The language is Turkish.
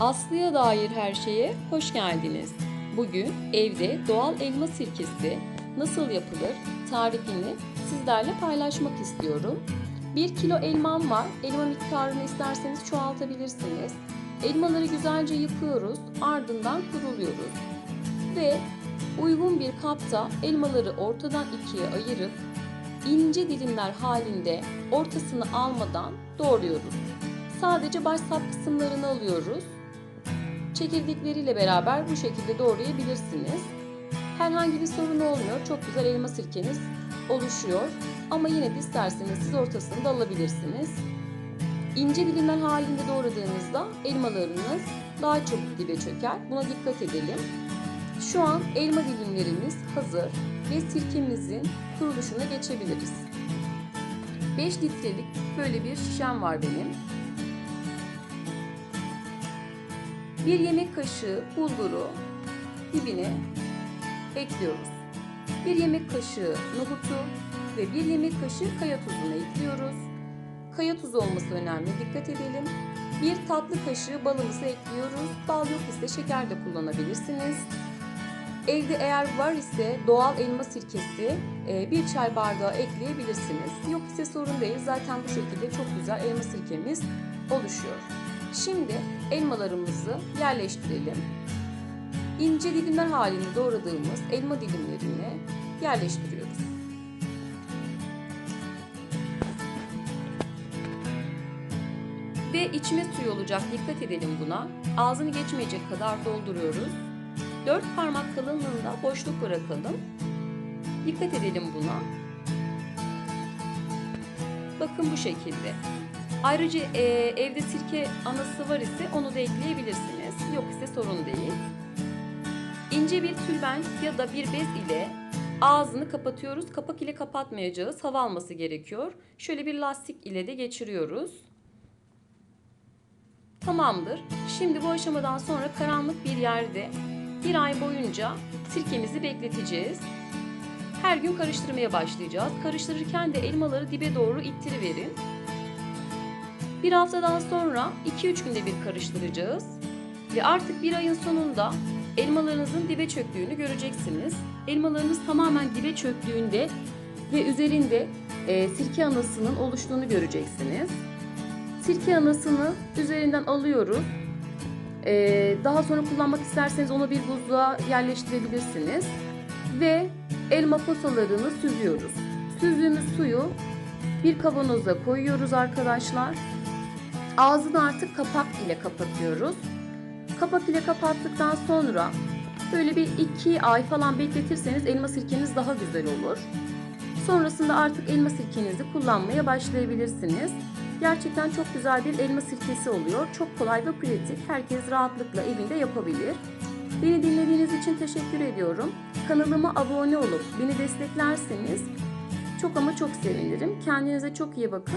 Aslı'ya dair her şeye hoş geldiniz. Bugün evde doğal elma sirkesi nasıl yapılır tarifini sizlerle paylaşmak istiyorum. 1 kilo elmam var. Elma miktarını isterseniz çoğaltabilirsiniz. Elmaları güzelce yıkıyoruz, ardından kuruluyoruz. Ve uygun bir kapta elmaları ortadan ikiye ayırıp ince dilimler halinde ortasını almadan doğruyoruz. Sadece baş sap kısımlarını alıyoruz. Çekirdekleriyle beraber bu şekilde doğrayabilirsiniz. Herhangi bir sorun olmuyor. Çok güzel elma sirkeniz oluşuyor. Ama yine de isterseniz siz ortasını da alabilirsiniz. İnce dilimler halinde doğradığınızda elmalarınız daha çabuk dibe çöker. Buna dikkat edelim. Şu an elma dilimlerimiz hazır ve sirkemizin kuruluşuna geçebiliriz. 5 litrelik böyle bir şişem var benim. Bir yemek kaşığı bulguru dibine ekliyoruz. Bir yemek kaşığı nohutu ve bir yemek kaşığı kaya tuzunu ekliyoruz. Kaya tuzu olması önemli, dikkat edelim. Bir tatlı kaşığı balımızı ekliyoruz. Bal yok ise şeker de kullanabilirsiniz. Evde eğer var ise doğal elma sirkesi e, bir çay bardağı ekleyebilirsiniz. Yok ise sorun değil. Zaten bu şekilde çok güzel elma sirkemiz oluşuyor. Şimdi elmalarımızı yerleştirelim. İnce dilimler halinde doğradığımız elma dilimlerini yerleştiriyoruz. Ve içme suyu olacak dikkat edelim buna. Ağzını geçmeyecek kadar dolduruyoruz. 4 parmak kalınlığında boşluk bırakalım. Dikkat edelim buna. Bakın bu şekilde. Ayrıca e, evde sirke anası var ise onu da ekleyebilirsiniz. Yok ise sorun değil. İnce bir tülbent ya da bir bez ile ağzını kapatıyoruz. Kapak ile kapatmayacağız. Hava alması gerekiyor. Şöyle bir lastik ile de geçiriyoruz. Tamamdır. Şimdi bu aşamadan sonra karanlık bir yerde bir ay boyunca sirkemizi bekleteceğiz. Her gün karıştırmaya başlayacağız. Karıştırırken de elmaları dibe doğru ittiriverin. Bir haftadan sonra 2-3 günde bir karıştıracağız. Ve artık bir ayın sonunda elmalarınızın dibe çöktüğünü göreceksiniz. Elmalarınız tamamen dibe çöktüğünde ve üzerinde e, sirke anasının oluştuğunu göreceksiniz. Sirke anasını üzerinden alıyoruz. Ee, daha sonra kullanmak isterseniz onu bir buzluğa yerleştirebilirsiniz. Ve elma posalarını süzüyoruz. Süzdüğümüz suyu bir kavanoza koyuyoruz arkadaşlar. Ağzını artık kapak ile kapatıyoruz. Kapak ile kapattıktan sonra böyle bir iki ay falan bekletirseniz elma sirkeniz daha güzel olur. Sonrasında artık elma sirkenizi kullanmaya başlayabilirsiniz. Gerçekten çok güzel bir elma sirkesi oluyor. Çok kolay ve pratik. Herkes rahatlıkla evinde yapabilir. Beni dinlediğiniz için teşekkür ediyorum. Kanalıma abone olup beni desteklerseniz çok ama çok sevinirim. Kendinize çok iyi bakın.